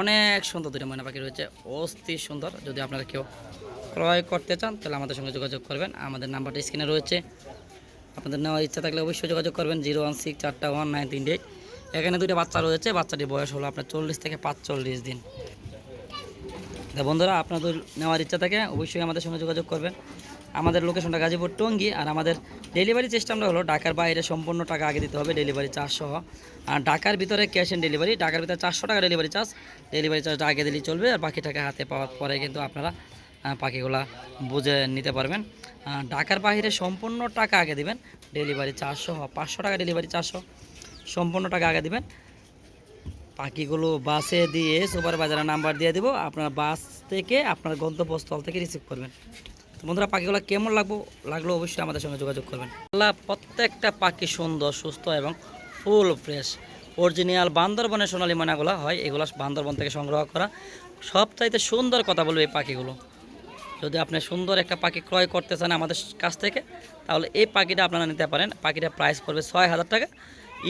অনেক সুন্দর দুটো ময়না পাখি রয়েছে অস্থির সুন্দর। যদি আপনারা কেউ ক্রয় করতে চান, তাহলে আমাদের সঙ্গে যোগাযোগ করবেন। আমাদের নাম্বারটা স্ক্রিনে রয়েছে। আপনাদের নেওয়ার ইচ্ছা থাকলে অবশ্যই যোগাযোগ করবেন, জিরো ওয়ান সিক্স চারটা ওয়ান নাইন তিন এইট। এখানে দুটো বাচ্চা রয়েছে, বাচ্চাটির বয়স হলো আপনার চল্লিশ থেকে পাঁচচল্লিশ দিন। বন্ধুরা, আপনাদের নেওয়ার ইচ্ছা থাকে, অবশ্যই আমাদের সঙ্গে যোগাযোগ করবেন। আমাদের লোকেশনটা গাজীপুর টঙ্গি, আর আমাদের ডেলিভারি সিস্টেমটা হলো ঢাকার বাইরে সম্পূর্ণ টাকা আগে দিতে হবে ডেলিভারি চার্জ সহ। আর ঢাকার ভিতরে ক্যাশ অন ডেলিভারি ঢাকার ভিতরে চারশো টাকা ডেলিভারি চার্জ ডেলিভারি চার্জটা আগে দিলেই চলবে, আর বাকি টাকা হাতে পাওয়ার পরে কিন্তু আপনারা পাখিগুলা বুঝে নিতে পারবেন। ঢাকার বাইরে সম্পূর্ণ টাকা আগে দিবেন ডেলিভারি চারশো পাঁচশো টাকা ডেলিভারি চারশো সম্পূর্ণ টাকা আগে দিবেন। পাখিগুলো বাসে দিয়ে সুপার বাজারের নাম্বার দিয়ে দিব, আপনার বাস থেকে আপনার গন্তব্যস্থল থেকে রিসিভ করবেন। বন্ধুরা, পাখিগুলো কেমন লাগবো? লাগল অবশ্যই আমাদের সঙ্গে যোগাযোগ করবেন। আল্লাহ, প্রত্যেকটা পাখি সুন্দর, সুস্থ এবং ফুল ফ্রেশ। অরিজিনাল বান্দরবনের সোনালী ময়নাগুলো হয়, এগুলো বান্দরবন থেকে সংগ্রহ করা। সবচাইতে সুন্দর কথা বলবে এই পাখিগুলো। যদি আপনি সুন্দর একটা পাখি ক্রয় করতে চান আমাদের কাছ থেকে, তাহলে এই পাখিটা আপনারা নিতে পারেন। পাখিটার প্রাইস পড়বে ছয় হাজার টাকা।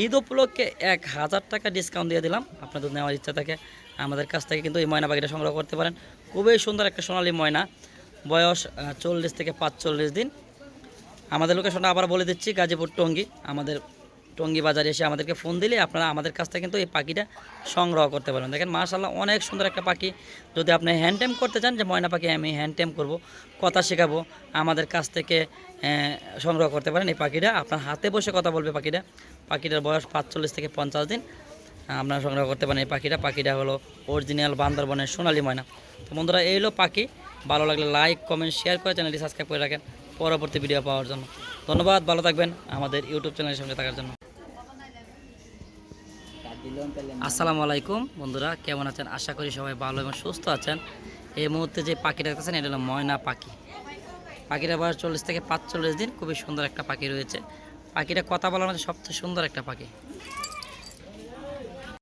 ঈদ উপলক্ষে এক হাজার টাকা ডিসকাউন্ট দিয়ে দিলাম। আপনাদের নেওয়ার ইচ্ছা থাকে, আমাদের কাছ থেকে কিন্তু এই ময়না পাখিটা সংগ্রহ করতে পারেন। খুবই সুন্দর একটা সোনালী ময়না। বয়স চল্লিশ থেকে পাঁচচল্লিশ দিন। আমাদের লোকেশনটা আবার বলে দিচ্ছি, গাজীপুর টঙ্গি। আমাদের টঙ্গি বাজারে এসে আমাদেরকে ফোন দিলে আপনারা আমাদের কাছ থেকে কিন্তু এই পাখিটা সংগ্রহ করতে পারবেন। দেখেন মার্শাল্লাহ অনেক সুন্দর একটা পাখি। যদি আপনি হ্যান্ড টেম করতে চান, যে ময়না পাখি, আমি হ্যান্ড টেম করব, কথা শেখাবো, আমাদের কাছ থেকে সংগ্রহ করতে পারেন এই পাখিটা। আপনার হাতে বসে কথা বলবে পাখিটা। পাখিটার বয়স পাঁচচল্লিশ থেকে পঞ্চাশ দিন। আপনারা সংগ্রহ করতে পারেন এই পাখিটা। পাখিটা হলো অরিজিনাল বান্দরবনের সোনালী ময়না। তো বন্ধুরা, এই হলো পাখি। ভালো লাগলে লাইক কমেন্ট শেয়ার করে চ্যানেলটি সাবস্ক্রাইব করে রাখেন। পরবর্তী ভিডিও পাওয়ার জন্য। ধন্যবাদ, ভালো থাকবেন আমাদের ইউটিউব চ্যানেলের সঙ্গে থাকার জন্য। আসসালামু আলাইকুম বন্ধুরা, কেমন আছেন? আশা করি সবাই ভালো এবং সুস্থ আছেন। এই মুহূর্তে যে পাখি দেখতেছেন, এটা হলো ময়না পাখি। পাখিটা বয়স চল্লিশ থেকে পাঁচচল্লিশ দিন। খুবই সুন্দর একটা পাখি রয়েছে। পাখিটা কথা বলার মধ্যে সবচেয়ে সুন্দর একটা পাখি।